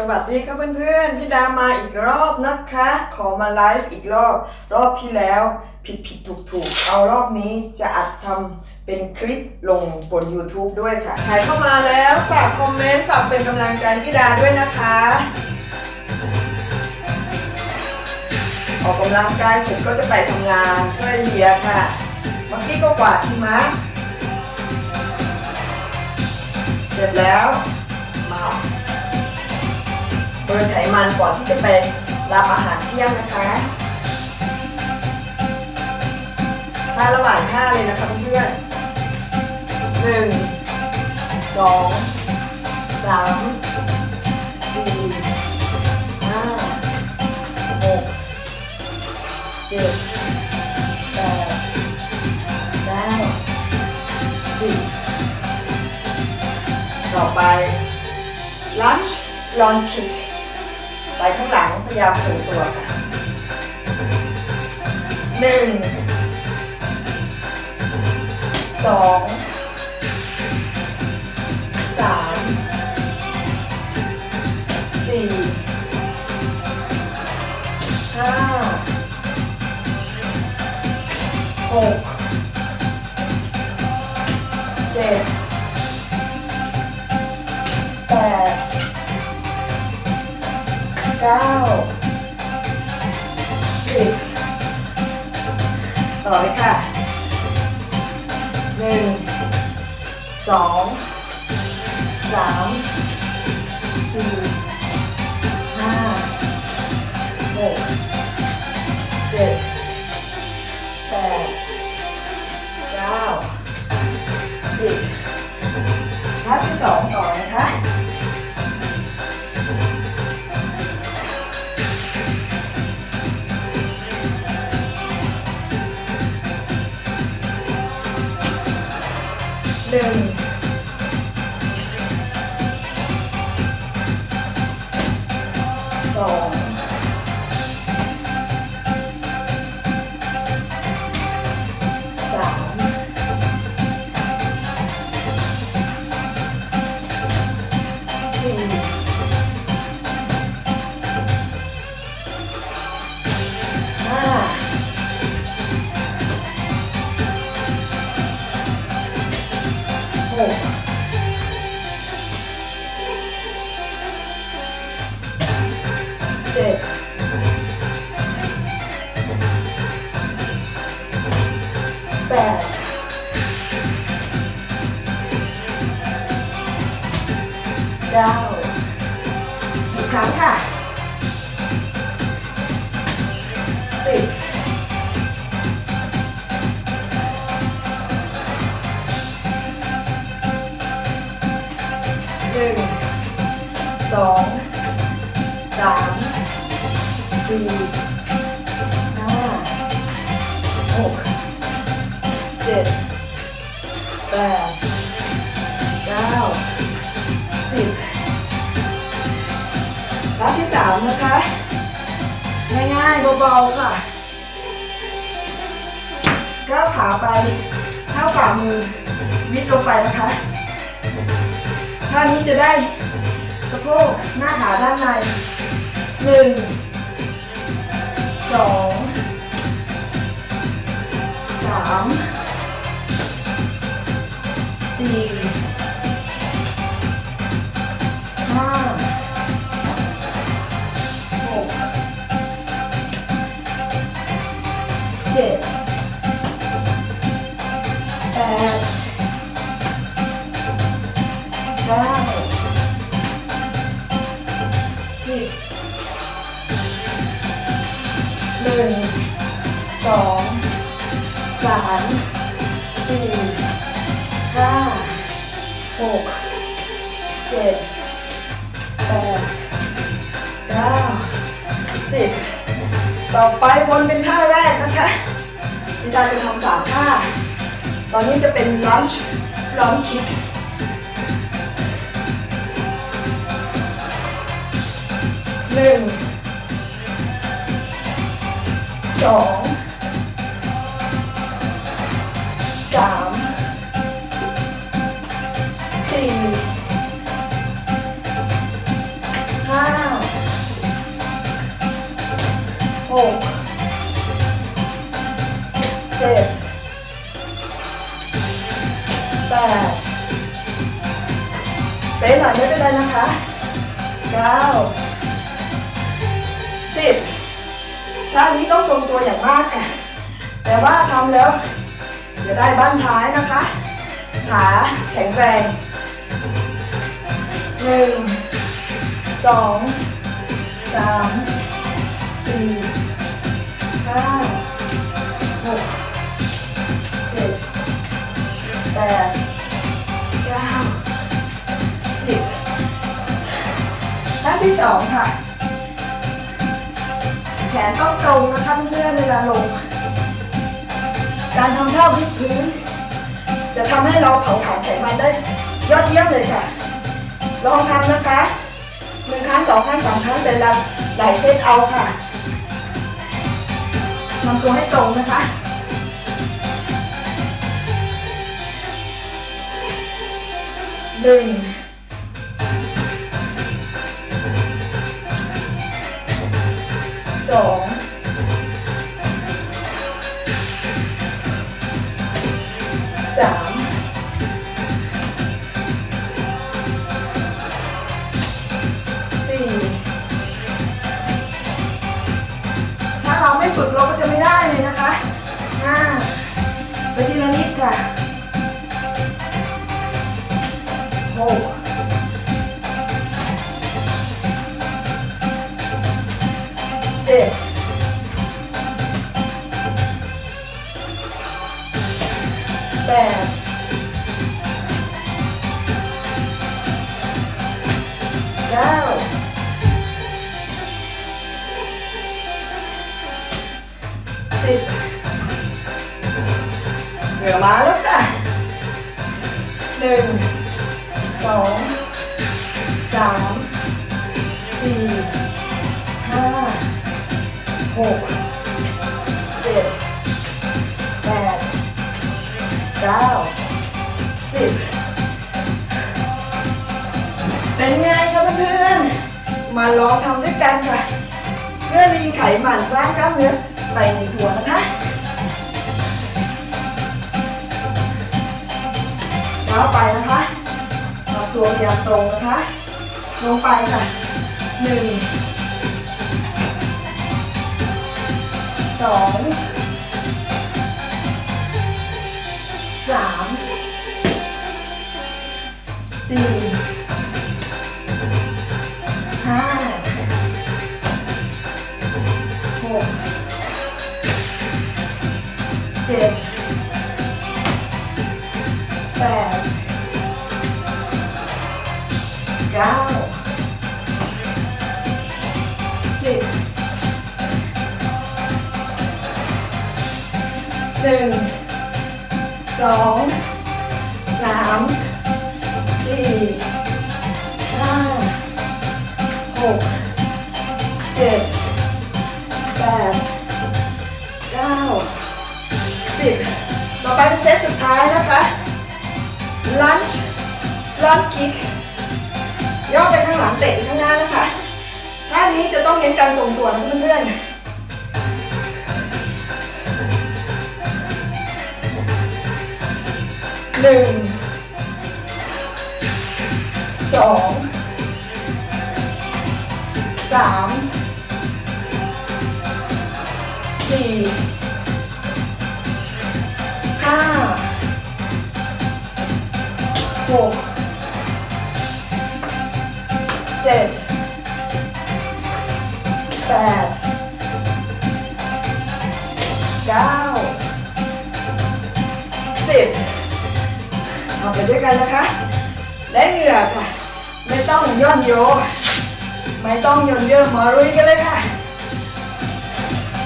สวัสดีครับเพื่อนๆ พี่ดามาอีกรอบนะคะ ขอมาไลฟ์อีกรอบ รอบที่แล้วผิดผิดถูกถูกเอารอบนี้จะอัดทำเป็นคลิปลงบน YouTube ด้วยค่ะ ใครเข้ามาแล้วฝากคอมเมนต์ฝากเป็นกำลังใจพี่ดาด้วยนะคะ ออกกำลังกายเสร็จก็จะไปทำงานช่วยเฮียค่ะเมื่อกี้ก็กวาดที่มะเสร็จแล้วมา เบิร์นไขมันก่อนที่จะไปรับอาหารเที่ยงนะคะท่าระหว่างท่าเลยนะคะเพื่อนหนึ่งสองสามสี่ห้าหกเจ็ดแปดเก้าสิบต่อไป lunge lawn kick ไปข้างหลังพยายามส่งตัวค่ะหนึ่งสองสามสี่ห้าหกเจ็ดแปด ก้าสิบต่อเลยค่ะหนึ่งสองสามสี่ห้าหกเจ็ดแปดเก้าสิบท่าที่สองต่อนะคะ ห องสามสี่ห้าหกเจ็ดแปดเก้าสิบรับที่สามนะคะ ง่ายๆเบาๆค่ะก้าวขาไปเท้าฝ่ามือวิดลงไปนะคะท่านี้จะได้ สะโพกหน้าขาด้านในหนึ่งสองสามสี่ห้าหกเจ็ดแปดเก้า หนึ่งสองสามสี่ห้าหกเจ็ดแปดเก้าสิบต่อไปวนเป็นท่าแรกนะคะพี่ดาจะทำสามท่า ตอนนี้จะเป็น lunge front kick หนึ่งสองสามสี่ห้าหกเจ็ดแปดเป๊ะหน่อยไม่เป็นไรนะคะเก้า สิบท่านี้ต้องทรงตัวอย่างมากค่ะ แต่ว่าทำแล้วจะได้บ้านท้ายนะคะ ขาแข็งแรงหนึ่งสองสามสี่ห้าหกเจ็ดแปดเก้าสิบท่าที่สองค่ะ นต้องตรงนะคะเพื่อนๆเวลาลง การทำท่าวิดพื้น จะทำให้เราเผาผลาญไขมันได้ยอดเยี่ยมเลยค่ะ ลองทำนะคะหนึ่งครั้งสองครั้งสามครั้งแต่ละหลายเซตเอาค่ะทำตัวให้ตรงนะคะหนึ่ง องสามสี่ถ้าเราไม่ฝึกเราก็จะไม่ได้เลยนะคะห้าไปทีละนิดค่ะหก หนึ่งสองสามสี่ห้าหกเจ็ดแปดเก้าสิบเป็นไงคะเพื่อนๆ มาลองทำด้วยกันค่ะ เพื่อรีดไขมันสร้างกล้ามเนื้อไปในตัวนะคะ แล้วไปนะคะเอาตัวพยายามตรงนะคะ ลงไปค่ะหนึ่งสองสามสี่ห้าหกเจ็ดแปด เก้าสิบหนึ่งสองสามสี่ห้าหกเจ็ดแปดเก้าสิบต่อไปเป็นเซตสุดท้ายนะคะลันช์ลันคิก ย่อไปข้างหลังเตะไปข้างหน้านะคะท่านี้จะต้องเน้นการทรงตัวนะเพื่อนๆหนึ่งสองสามสี่ห้าหก เจ็ดแปดเก้าสิบทำไปด้วยกันนะคะและเหงื่อค่ะ ไม่ต้องย่อนโย ไม่ต้องย่นเยอะมารุยกันเลยค่ะ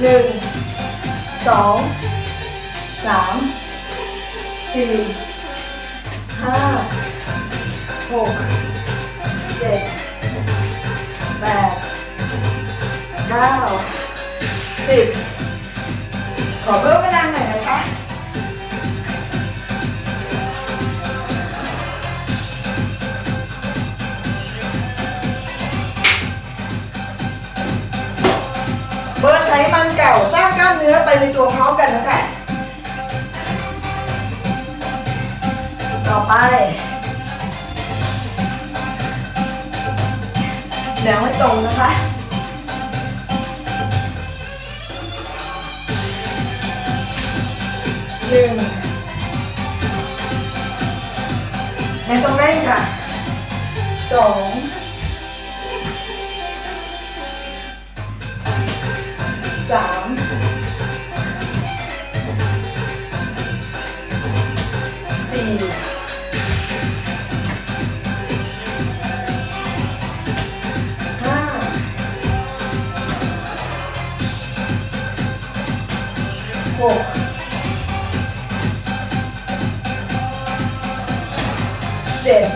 หนึ่งสองสามสี่ห้าหกเจ็ด ก้าสิบขอเพิ่มพลังหน่อยนะคะเบิร์นไขมันเก่ามเนื้อไปในตัวพร้อมกันนะคะต่อไปแนวให้ตรงนะคะ หนึ่งไม่ต้องเร่งค่ะสองสามสี่ห้าหก เจ็ด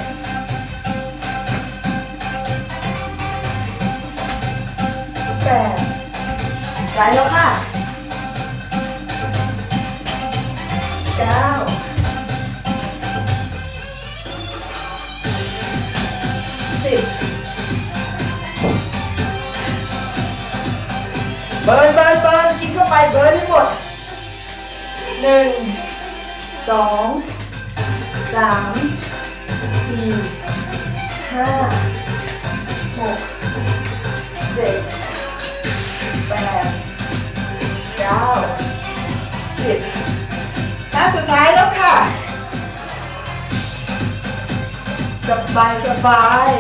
แปดได้แล้วค่ะเก้าสิบเบิร์นเบิร์นเบิร์นกินเข้าไปเบิร์นให้หมดหนึ่งสองสาม สี่ห้าหกเจ็ดแปดเก้าสิบท่าสุดท้ายแล้วค่ะ สบายสบาย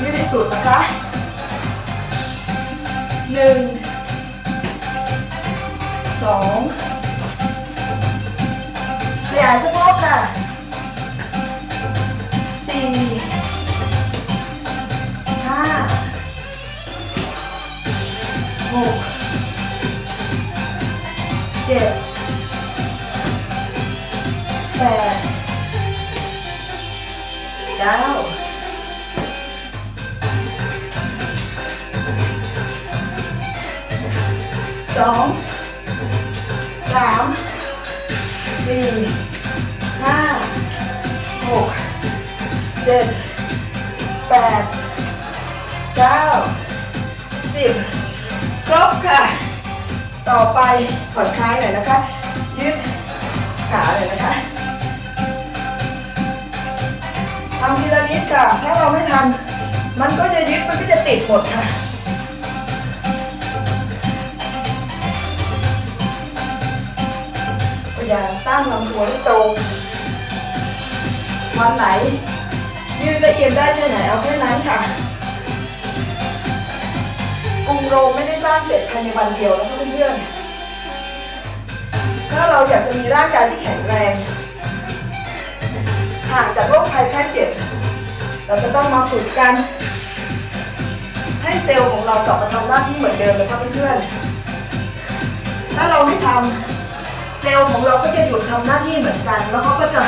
ยืดที่สุดนะคะหนึ่งสอง ยายสะโพกค่ะสี่ห้าหกเจ็ดแปดเก้าสองสามสี่ จ็ดแปดเก้าสิบครบค่ะ ต่อไปผ่อนคลายหน่อยนะคะ ยืดขาหน่อยนะคะทำทีละนิดค่ะ ถ้าเราไม่ทำมันก็จะยึดมันก็จะติดหมดค่ะพยายามตั้งลำตัวให้ตรงวันไหน ยืดละเอียดได้แค่ไหนเอาแค่นั้นค่ะกรุงโรมไม่ได้สร้างเสร็จภายในวันเดียวนะคะเพื่อนๆถ้าเราอยากจะมีร่างกายที่แข็งแรงห่างจากโรคภัยแค่เจ็บเราจะต้องมาฝึกกัน ให้เซลล์ของเรากลับมาทำหน้าที่เหมือนเดิมนะคะเพื่อนๆถ้าเราไม่ทำเซลล์ของเราก็จะหยุดทำหน้าที่เหมือนกัน แล้วเขาก็จะ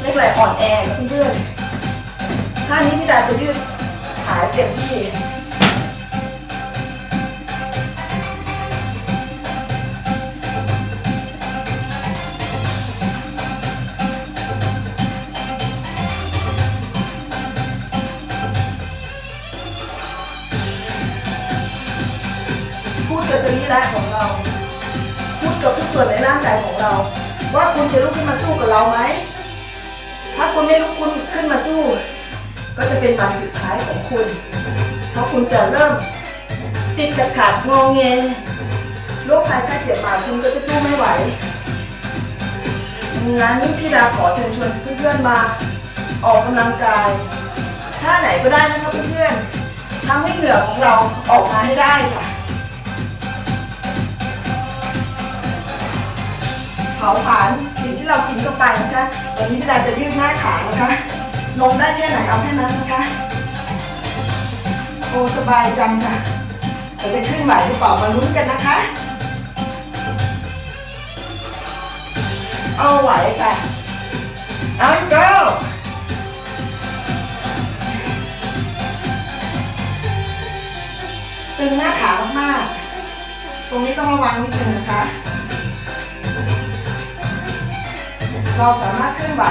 เรียกอะไรอ่อนแอนะเพื่อนๆ ท่านี้พี่ดาจะยืดขาเต็มที่พูดกับสรีระของเรา พูดกับทุกส่วนในร่างกายของเรา ว่าคุณจะลุกขึ้นมาสู้กับเราไหมถ้าคุณไม่ลุกคุณขึ้นมาสู้ ก็จะเป็นวันสุดท้ายของคุณ เพราะคุณจะเริ่มติดขัดขาดงงเงโรคภัยไข้เจ็บมาคุณก็จะสู้ไม่ไหวงั้นพี่ดาขอเชิญชวนเพื่อนๆมา ออกกำลังกายท่าไหนก็ได้นะคะเพื่อนๆทำให้เหงื่อของเราออกมาให้ได้ค่ะเผาผลาญสิ่งที่เรากินเข้าไปนะคะวันนี้พี่ดาจะยืดหน้าขานะคะ ลงได้แค่ไหนเอาแค่นั้นนะคะ โอ้สบายจังค่ะเราจะขึ้นไหวหรือเปล่ามาลุ้นกันนะคะ เอาไหวค่ะเอาอีกแล้วตึงหน้าขามากๆ ตรงนี้ต้องระวังนิดนึงนะคะ เราสามารถเคลื่อนไหว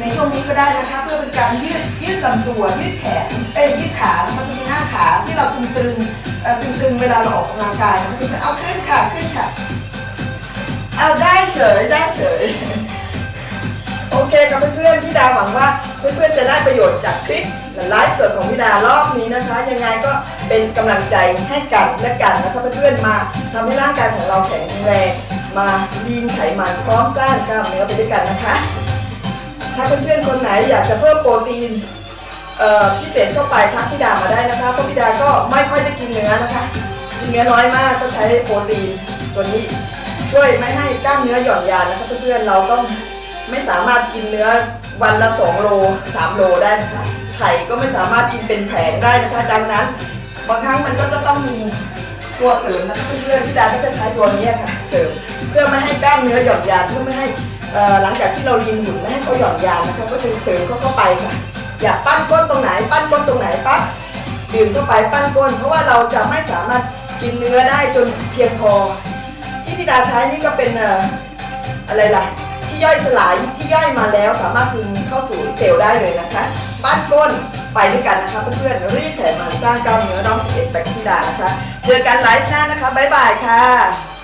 ในช่วงนี้ก็ได้นะคะเพื่อเป็นการยืดยืดลำตัวยืดแขนเอ้ยยืดขาแล้วก็มีหน้าขาที่เราตึงๆเอ่อตึงๆเวลาเราออกกำลังกายเอเอาขึ้นค่ะขึ้นค่ะเอาได้เฉยได้เฉยโอเคครับเพื่อนๆพี่ดาหวังว่าเพื่อนๆจะได้ประโยชน์จากคลิปและไลฟ์สดของพี่ดารอบนี้นะคะ ยังไงก็เป็นกำลังใจให้กันและกันนะคะเพื่อนๆมาทำให้ร่างกายของเราแข็งแรงมาลีนไขมันพร้อมสร้างกล้ามเนื้อไปด้วยกันนะคะ ถ้าเพื่อนๆคนไหนอยากจะเพิ่มโปรตีนพิเศษเข้าไปทักพี่ดามาได้นะคะเพราะพี่ดาก็ไม่ค่อยได้กินเนื้อนะคะกินเนื้อน้อยมากก็ใช้โปรตีนตัวนี้ช่วยไม่ให้กล้ามเนื้อหย่อนยานนะคะเพื่อนๆเราต้องไม่สามารถกินเนื้อวันละ 2 โล 3 โลได้นะคะไข่ก็ไม่สามารถกินเป็นแผงได้นะคะ ดังนั้น บางครั้งมันก็จะต้องมีตัวเสริมนะคะเพื่อนๆพี่ดาก็จะใช้ตัวนี้ค่ะเสริมเพื่อไม่ให้กล้ามเนื้อหย่อนยานเพื่อไม่ให้ หลังจากที่เราลีนหุ่นไม่ให้เขาหย่อนยานนะคะก็จะเสริมเขาเข้าไปค่ะอยากปั้นก้นตรงไหน ปั้นก้นตรงไหนปั๊บดื่มเข้าไปปั้นก้น เพราะว่าเราจะไม่สามารถกินเนื้อได้จนเพียงพอ ที่พี่ดาใช้นี่ก็เป็นอะไรล่ะที่ย่อยสลายที่ย่อยมาแล้วสามารถซึมเข้าสู่เซลล์ได้เลยนะคะปั้นก้นไปด้วยกันนะคะเพื่อนๆรีดไขมันสร้างกล้ามเนื้อน้องสิบเอ็ดไปกับพี่ดานะคะ เจอกันไลฟ์หน้านะคะบ๊ายบายค่ะ